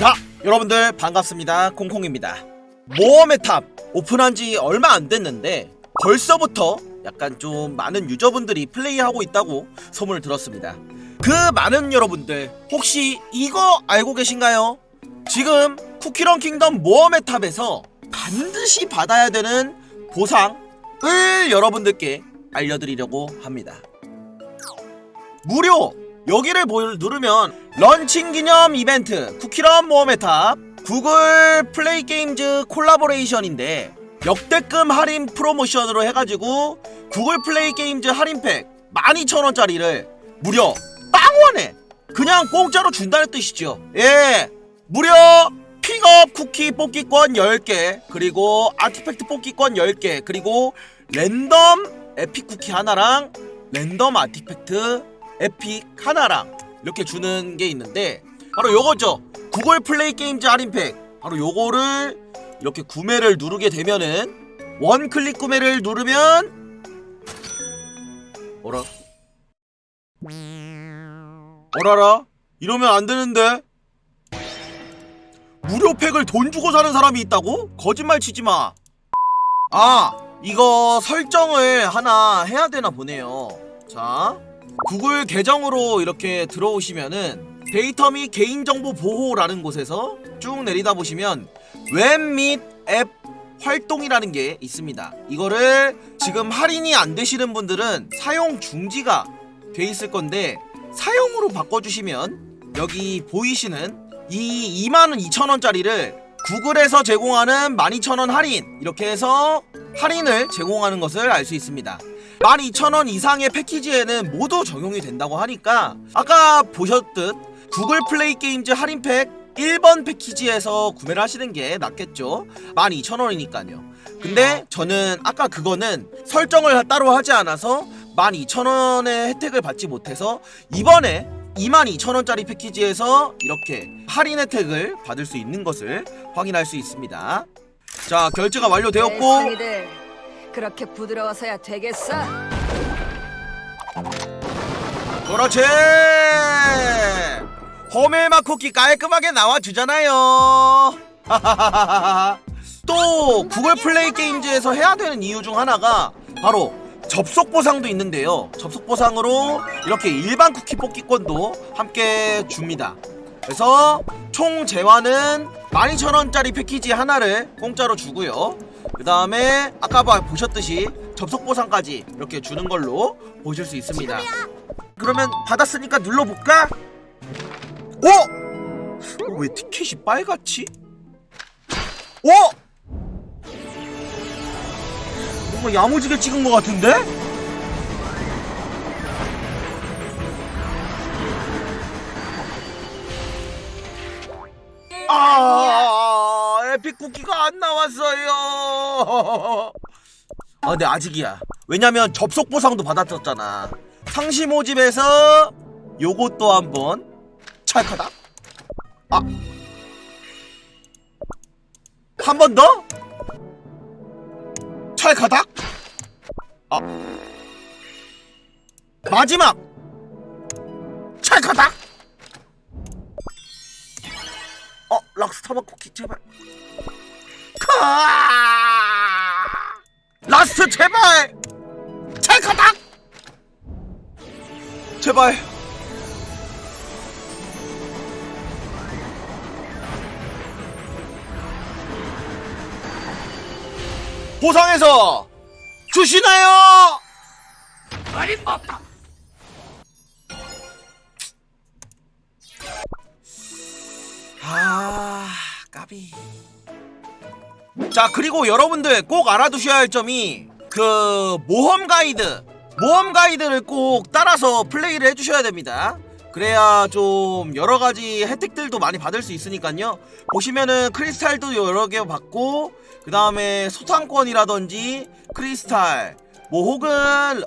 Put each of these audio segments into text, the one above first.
자, 여러분들 반갑습니다. 콩콩입니다. 모험의 탑 오픈한 지 얼마 안 됐는데 벌써부터 약간 좀 많은 유저분들이 플레이하고 있다고 소문을 들었습니다. 그 많은 여러분들 혹시 이거 알고 계신가요? 지금 쿠키런 킹덤 모험의 탑에서 반드시 받아야 되는 보상을 여러분들께 알려드리려고 합니다. 무료 여기를 볼 누르면 런칭 기념 이벤트 쿠키런 모험의 탑 구글 플레이 게임즈 콜라보레이션인데 역대급 할인 프로모션으로 해가지고 구글 플레이 게임즈 할인팩 12,000원짜리를 무려 빵원에 그냥 공짜로 준다는 뜻이죠. 예 무려 픽업 쿠키 뽑기권 10개 그리고 아티팩트 뽑기권 10개 그리고 랜덤 에픽 쿠키 하나랑 랜덤 아티팩트 에픽 하나랑 이렇게 주는 게 있는데 바로 요거죠 구글 플레이 게임즈 할인팩 바로 요거를 이렇게 구매를 누르게 되면은 원클릭 구매를 누르면 어라 어라라 이러면 안 되는데 무료 팩을 돈 주고 사는 사람이 있다고? 거짓말 치지 마. 아, 이거 설정을 하나 해야 되나 보네요. 자, 구글 계정으로 이렇게 들어오시면은 데이터 및 개인정보 보호라는 곳에서 쭉 내리다 보시면 웹및앱 활동이라는 게 있습니다. 이거를 지금 할인이 안 되시는 분들은 사용 중지가 돼 있을 건데 사용으로 바꿔주시면 여기 보이시는 이 22,000원짜리를 구글에서 제공하는 12,000원 할인 이렇게 해서 할인을 제공하는 것을 알 수 있습니다. 12,000원 이상의 패키지에는 모두 적용이 된다고 하니까 아까 보셨듯 구글 플레이 게임즈 할인팩 1번 패키지에서 구매를 하시는 게 낫겠죠. 12,000원이니까요. 근데 저는 아까 그거는 설정을 따로 하지 않아서 12,000원의 혜택을 받지 못해서 이번에 22,000원짜리 패키지에서 이렇게 할인 혜택을 받을 수 있는 것을 확인할 수 있습니다. 자, 결제가 완료되었고 대상이들 그렇게 부드러워서야 되겠어? 그렇지! 호밀맛 쿠키 깔끔하게 나와주잖아요! 또 구글 플레이 게임즈에서 해야 되는 이유 중 하나가 바로 접속 보상도 있는데요. 접속 보상으로 이렇게 일반 쿠키 뽑기권도 함께 줍니다. 그래서 총 재화는 12,000원짜리 패키지 하나를 공짜로 주고요. 그 다음에 아까 봐- 보셨듯이 접속 보상까지 이렇게 주는 걸로 보실 수 있습니다. 그러면 받았으니까 눌러볼까? 오! 어, 왜 티켓이 빨갛지? 오! 뭔가 야무지게 찍은 것 같은데? 에픽 쿠키가 안 나왔어요. 아, 근데 아직이야. 왜냐면 접속 보상도 받았었잖아. 상시 모집에서 요것도 한번 찰카다. 아, 한 번 더? 찰카닥? 아, 마지막 찰카닥? 어, 락스타바 쿠키 제발. 카! 라스트 제발! 찰카닥! 제발. 보상해서 주시나요? 아, 까비. 자, 그리고 여러분들 꼭 알아두셔야 할 점이 그 모험 가이드, 모험 가이드를 꼭 따라서 플레이를 해주셔야 됩니다. 그래야 좀 여러 가지 혜택들도 많이 받을 수 있으니까요. 보시면은 크리스탈도 여러 개 받고, 그 다음에 소탕권이라든지 크리스탈, 뭐 혹은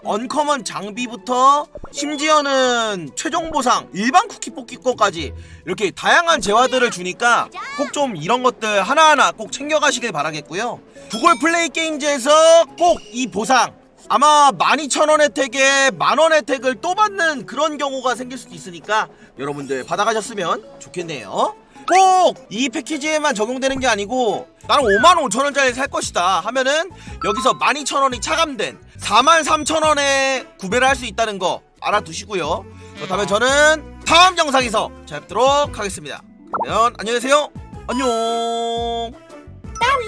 언커먼 장비부터 심지어는 최종 보상 일반 쿠키 뽑기 거까지 이렇게 다양한 재화들을 주니까 꼭 좀 이런 것들 하나하나 꼭 챙겨가시길 바라겠고요. 구글 플레이 게임즈에서 꼭 이 보상 아마 12,000원 혜택에 만원 혜택을 또 받는 그런 경우가 생길 수도 있으니까 여러분들 받아가셨으면 좋겠네요 꼭 이 패키지에만 적용되는 게 아니고 나는 5만 5천 원짜리 살 것이다 하면은 여기서 12,000원이 차감된 4만 3천 원에 구매를 할 수 있다는 거 알아두시고요. 그렇다면 저는 다음 영상에서 찾도록 하겠습니다. 그러면 안녕히 계세요. 안녕. 따위